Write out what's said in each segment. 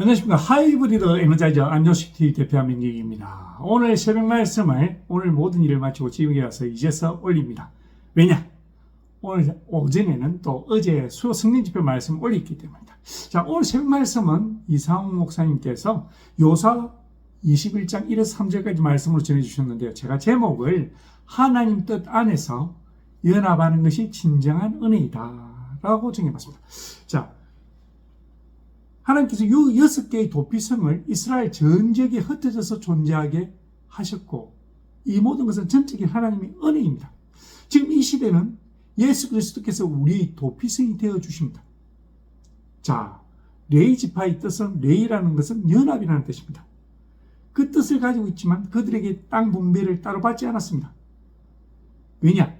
안녕하십니까. 하이브리드 에너자이저 안조시티 대표 민기입니다. 오늘 새벽 말씀을 오늘 모든 일을 마치고 지금에 와서 이제서 올립니다. 왜냐? 오늘 오전에는 또 어제 수요 승리 집회 말씀 올렸기 때문입니다. 자, 오늘 새벽 말씀은 이상훈 목사님께서 요사 21장 1에서 3절까지 말씀으로 전해주셨는데요. 제가 제목을 하나님 뜻 안에서 연합하는 것이 진정한 은혜이다. 라고 정해봤습니다. 자, 하나님께서 이 여섯 개의 도피성을 이스라엘 전 지역에 흩어져서 존재하게 하셨고 이 모든 것은 전적인 하나님의 은혜입니다. 지금 이 시대는 예수 그리스도께서 우리 도피성이 되어 주십니다. 자, 레이 지파의 뜻은 레이라는 것은 연합이라는 뜻입니다. 그 뜻을 가지고 있지만 그들에게 땅 분배를 따로 받지 않았습니다. 왜냐?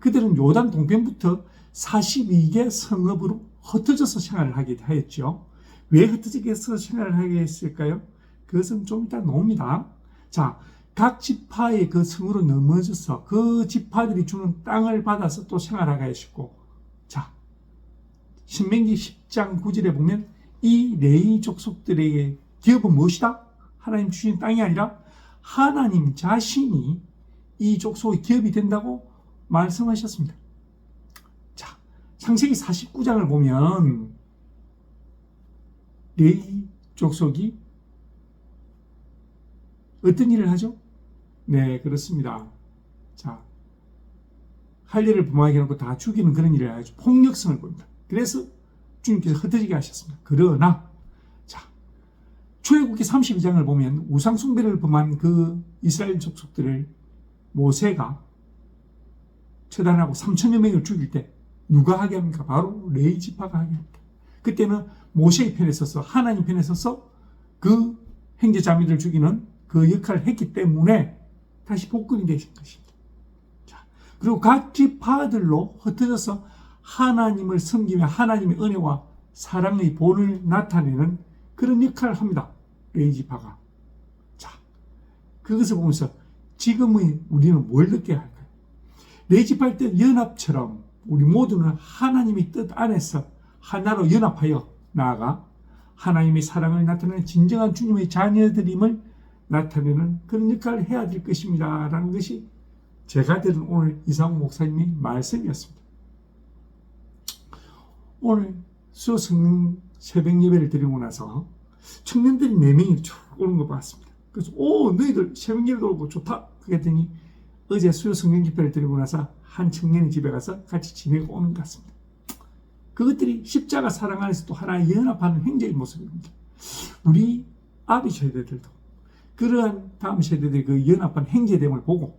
그들은 요단 동편부터 42개 성읍으로 흩어져서 생활을 하게 하였죠. 왜 흩어지게서 생활을 하게 했을까요? 그것은 좀 이따 나옵니다. 자, 각 지파의 그 성으로 넘어져서 그 지파들이 주는 땅을 받아서 또 생활하게 하시고, 자, 신명기 10장 9절에 보면 이 레이 족속들에게 기업은 무엇이다? 하나님 주신 땅이 아니라 하나님 자신이 이 족속의 기업이 된다고 말씀하셨습니다. 자, 창세기 49장을 보면 레이 족속이 어떤 일을 하죠? 네, 그렇습니다. 자, 할 일을 부모에게 놓고 다 죽이는 그런 일을 하죠. 폭력성을 보입니다. 그래서 주님께서 흩어지게 하셨습니다. 그러나, 자, 출애굽기 32장을 보면 우상숭배를 범한 그 이스라엘 족속들을 모세가 처단하고 3천여 명을 죽일 때 누가 하게 합니까? 바로 레이 지파가 하게 합니다. 그때는 모세의 편에 서서 하나님 편에 서서 그 형제 자매들 죽이는 그 역할을 했기 때문에 다시 복근이 되신 것입니다. 자, 그리고 각 지파들로 흩어져서 하나님을 섬기며 하나님의 은혜와 사랑의 본을 나타내는 그런 역할을 합니다. 레이 지파가. 자, 그것을 보면서 지금의 우리는 뭘 느껴야 할까요? 레이 지파의 뜻 연합처럼 우리 모두는 하나님의 뜻 안에서 하나로 연합하여 나아가 하나님의 사랑을 나타내는 진정한 주님의 자녀들임을 나타내는 그런 역할을 해야 될 것입니다. 라는 것이 제가 들은 오늘 이상호 목사님의 말씀이었습니다. 오늘 수요성 새벽 예배를 드리고 나서 청년들이 4명이 쭉 오는 거 봤습니다. 그래서 오 너희들 새벽 예배도 오고 좋다 그랬더니 어제 수요 성경 집회를 드리고 나서 한 청년이 집에 가서 같이 지내고 오는 것 같습니다. 그것들이 십자가 사랑 안에서 또 하나의 연합하는 행제의 모습입니다. 우리 아비 세대들도 그러한 다음 세대들의 그 연합한 행제됨을 보고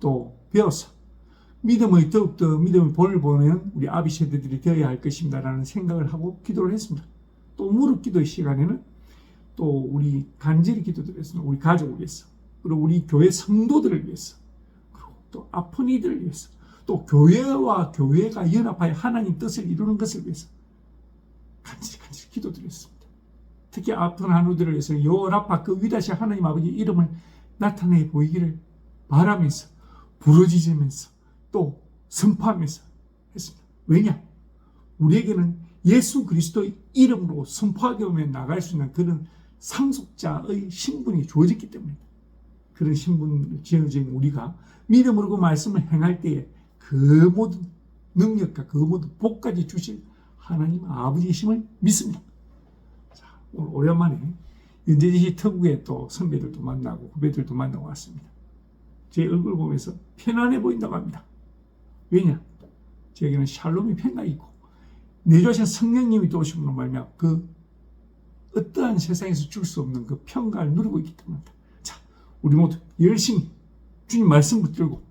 또 배워서 믿음의 더욱더 믿음의 본을 보는 우리 아비 세대들이 되어야 할 것입니다라는 생각을 하고 기도를 했습니다. 또 무릎 기도의 시간에는 또 우리 간절히 기도를 했습니다. 우리 가족을 위해서 그리고 우리 교회 성도들을 위해서 그리고 또 아픈 이들을 위해서 또 교회와 교회가 연합하여 하나님 뜻을 이루는 것을 위해서 간절히 간절히 기도드렸습니다. 특히 아픈 한우들을 위해서 요라파 그 위다시 하나님 아버지 이름을 나타내 보이기를 바라면서 부러지면서 또 선포하면서 했습니다. 왜냐? 우리에게는 예수 그리스도의 이름으로 선포하게 오면 나갈 수 있는 그런 상속자의 신분이 주어졌기 때문입니다. 그런 신분을 지어진 우리가 믿음으로 그 말씀을 행할 때에 그 모든 능력과 그 모든 복까지 주실 하나님 아버지이심을 믿습니다. 자, 오늘 오랜만에 연재지시 특구의 또 선배들도 만나고 후배들도 만나고 왔습니다. 제 얼굴 보면서 편안해 보인다고 합니다. 왜냐? 저에게는 샬롬이 평가 있고 내주하신 성령님이 또 오심으로 말미암아 그 어떠한 세상에서 줄 수 없는 그 평가를 누리고 있기 때문입니다. 자, 우리 모두 열심히 주님 말씀 붙들고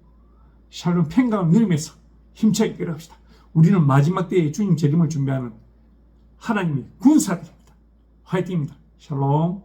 샬롬 평강을 누리면서 힘차게 끌어갑시다. 우리는 마지막 때에 주님 재림을 준비하는 하나님의 군사들입니다. 화이팅입니다. 샬롬.